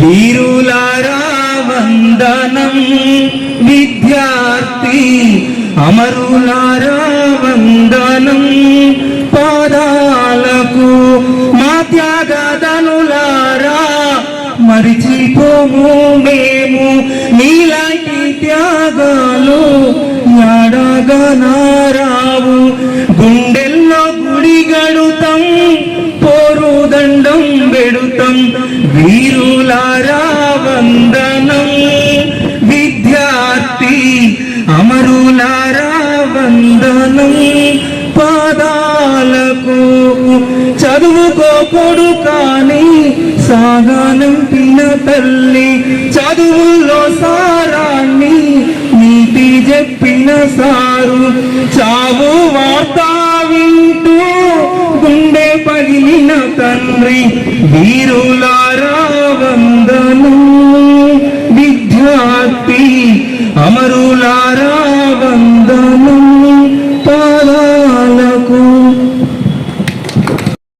వీరులారా వందనం విద్యార్థి అమరులారా వందనం పాదాలకు మా త్యాగదనులారా మరిచిపోము మేము నీలాంటి త్యాగాలు ఎడగనారావు గుండెల్లో గుడి గడుతాం పోరు దండం వీరు వీరులారా వందనం విద్యార్థి అమరులారా వందనం పాదాలకు చదువుకోకూడు కానీ సాగానంపిన తల్లి. చదువులో సారాన్ని నీటి చెప్పిన సారు. చావు వార్త వింటూ గుండె పగిలిన తండ్రి. వీరులారా వందనం విద్యార్థి అమరులా